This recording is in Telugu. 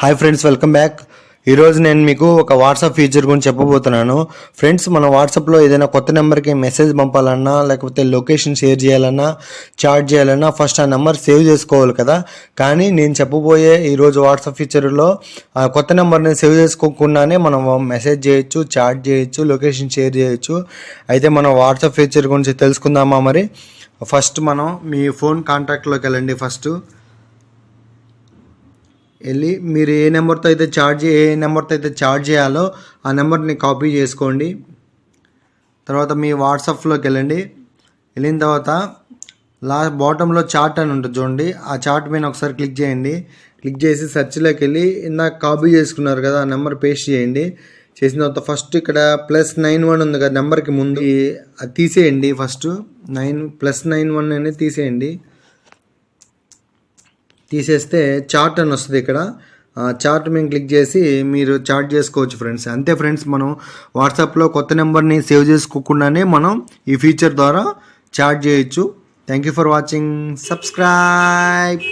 హాయ్ ఫ్రెండ్స్ వెల్కమ్ బ్యాక్ ఈరోజు నేను మీకు ఒక వాట్సాప్ ఫీచర్ గురించి చెప్పబోతున్నాను. ఫ్రెండ్స్ మన వాట్సాప్లో ఏదైనా కొత్త నెంబర్కి మెసేజ్ పంపాలన్నా లేకపోతే లొకేషన్ షేర్ చేయాలన్నా చాట్ చేయాలన్నా ఫస్ట్ ఆ నెంబర్ సేవ్ చేసుకోవాలి కదా. కానీ నేను చెప్పబోయే ఈరోజు వాట్సాప్ ఫీచర్లో ఆ కొత్త నెంబర్ని సేవ్ చేసుకోకుండానే మనం మెసేజ్ చేయొచ్చు చాట్ చేయొచ్చు లొకేషన్ షేర్ చేయొచ్చు. అయితే మనం వాట్సాప్ ఫీచర్ గురించి తెలుసుకుందామా మరి? ఫస్ట్ మనం మీ ఫోన్ కాంటాక్ట్లోకి వెళ్ళండి ఫస్ట్ వెళ్ళి మీరు ఏ నెంబర్తో అయితే చార్జ్ ఏ నెంబర్తో అయితే చార్జ్ చేయాలో ఆ నెంబర్ని కాపీ చేసుకోండి. తర్వాత మీ వాట్సాప్లోకి వెళ్ళండి. వెళ్ళిన తర్వాత లాస్ట్ బాటంలో చార్ట్ అని ఉంటుంది చూడండి. ఆ చార్ట్ మీద ఒకసారి క్లిక్ చేయండి. క్లిక్ చేసి సెర్చ్లోకి వెళ్ళి ఇందాక కాపీ చేసుకున్నారు కదా ఆ నెంబర్ పేస్ట్ చేయండి. చేసిన తర్వాత ఫస్ట్ ఇక్కడ ప్లస్ నైన్ వన్ ఉంది కదా నెంబర్కి ముందు అది తీసేయండి first. Nine plus nine one అనేది తీసేయండి. తీసేస్తే చార్ట్ అని వస్తుంది ఇక్కడ. ఆ చార్ట్ మేము క్లిక్ చేసి మీరు చార్ట్ చేసుకోవచ్చు ఫ్రెండ్స్. అంతే ఫ్రెండ్స్ మనం వాట్సాప్లో కొత్త నెంబర్ని సేవ్ చేసుకోకుండానే మనం ఈ ఫీచర్ ద్వారా చార్ట్ చేయొచ్చు. Thank you for watching subscribe